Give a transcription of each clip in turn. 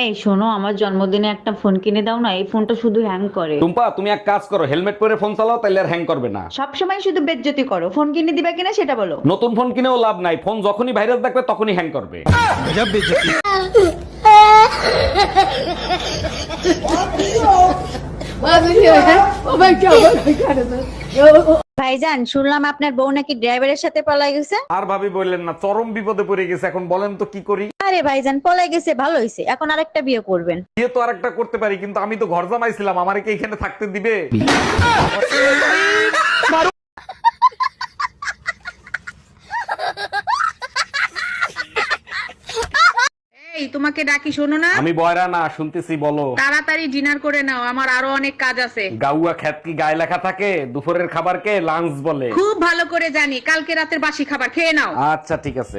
এই শোনো আমার জন্মদিনে একটা ফোন কিনে দাও না এই ফোনটা শুধু হ্যাং করে। টুম্পা তুমি এক কাজ করো হেলমেট পরে ফোন চালাও তাহলে আর হ্যাং করবে না। সবসময় শুধু বেজ্জতি করো ফোন কিনে দিবা কিনা সেটা বলো। নতুন ফোন কিনেও লাভ নাই ফোন যখনই ভাইরাস দেখবে তখনই হ্যাং করবে। ভাইজান শুনলাম আপনার বউ নাকি ড্রাইভারের সাথে পলাই গেছে। আর ভাবি বললেন না চরম বিপদে পড়ে গেছে এখন বলেন তো কি করি? আরে ভাইজান পলাই গেছে ভালো হয়েছে এখন আরেকটা বিয়ে করবেন। বিয়ে তো আরেকটা করতে পারি কিন্তু আমি তো ঘর জামাইছিলাম আমার কি এখানে থাকতে দিবে? এই তোমাকে ডাকি শোনো না? আমি বয়রা না শুনতেছি বলো। তাড়াতাড়ি ডিনার করে নাও আমার আরও অনেক কাজ আছে। গাউয়া খ্যাত কি গায়ে লেখা থাকে? দুপুরের খাবারকে লাঞ্চ বলে। খুব ভালো করে জানি কালকে রাতের বাসি খাবার খেয়ে নাও। আচ্ছা ঠিক আছে।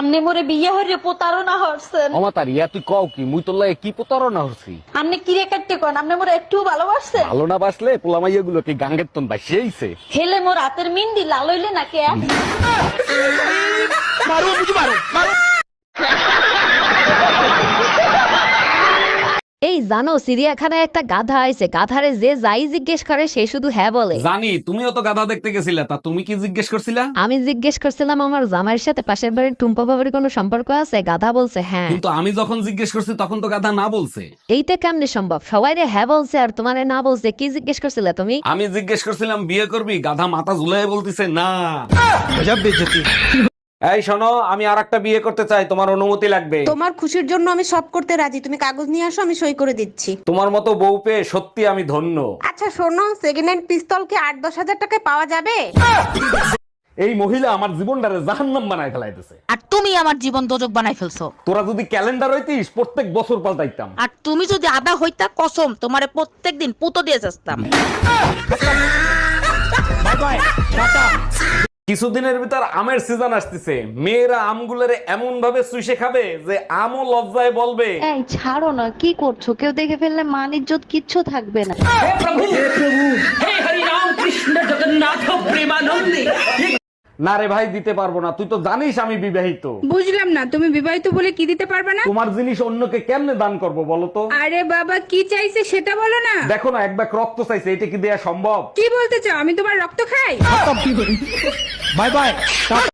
আমনে মোরে বিয়ে হরে প্রতারণা হরছেন। অমাতার ইয়া তুই কও কি? মুই তোর লাগে কি প্রতারণা হচ্ছি আমনে কিরে কাটতে কোন? আমনে মোরে একটু ভালোবাসছেন? ভালো না বাসলে পোলামাইয়া গুলো কি গাঙ্গের তন বাসিয়েছে হেলে মোর হাতের মিন্দি লাল হইলে মারো এই জানো চিড়িয়াখানায় একটা গাধা আছে গাধারে যে যাই জিজ্ঞেস করে সে শুধু হ্যাঁ বলে। জানি তুমিও তো গাধা দেখতে গেছিলা। তা তুমি কি জিজ্ঞেস করছিলা? আমি জিজ্ঞেস করছিলাম আমার জামাইয়ের সাথে পাশের বাড়ির টুম্পা বাবার কোনো সম্পর্ক আছে? গাধা বলছে হ্যাঁ। কিন্তু আমি যখন জিজ্ঞেস করছি তখন তো গাধা না বলছে। এইটা কেমনে সম্ভব? সবাই রে হ্যাঁ বলছে আর তোমারে না বলছে কি জিজ্ঞেস করছিলে তুমি? আমি জিজ্ঞেস করছিলাম বিয়ে করবি? গাধা মাথা ঝুলাই বলতিছে না। এই শোনো আমি আর একটা বিয়ে করতে চাই তোমার অনুমতি লাগবে। তোমার খুশির জন্য আমি সব করতে রাজি। তুমি কাগজ নিয়ে আসো আমি সই করে দিচ্ছি। তোমার মতো বউ পেয়ে সত্যি আমি ধন্য। আচ্ছা শোনো সেকেন্ড হ্যান্ড পিস্তল কি আট দশ হাজার টাকায় পাওয়া যাবে? এই মহিলা আমার জীবনটারে জাহান্নাম বানায় ফেলাইতেছে। আর তুমি আমার জীবন দোজক বানাই ফেলছো। তোরা যদি ক্যালেন্ডার হইতিস প্রত্যেক বছর পাল্টাইতাম। আর তুমি যদি আদা হইতা কসম তোমারে প্রত্যেকদিন পুতো দিয়ে যাস্তাম। কিছুদিনের ভিতর আমের সিজন আসতেছে। মেয়েরা আমগুলোরে এমন ভাবে চুষে খাবে যে আমও লজ্জায় বলবে। এই ছাড়ো না কি করছ? কেউ দেখে ফেললে মান ইজ্জত কিচ্ছু থাকবে না। না রে ভাই দিতে পারব না। তুই তো জানিস আমি বিবাহিত। বুঝলাম না তুমি বিবাহিত বলে কি দিতে পারবে না? তোমার জিনিস অন্যকে কেমনে দান করব বলো তো? আরে বাবা কি চাইছে সেটা বলো না। দেখো না এক ব্যাগ রক্ত চাইছে এটা কি দেয়া সম্ভব? কি বলতে চাও? আমি তোমার রক্ত খাই?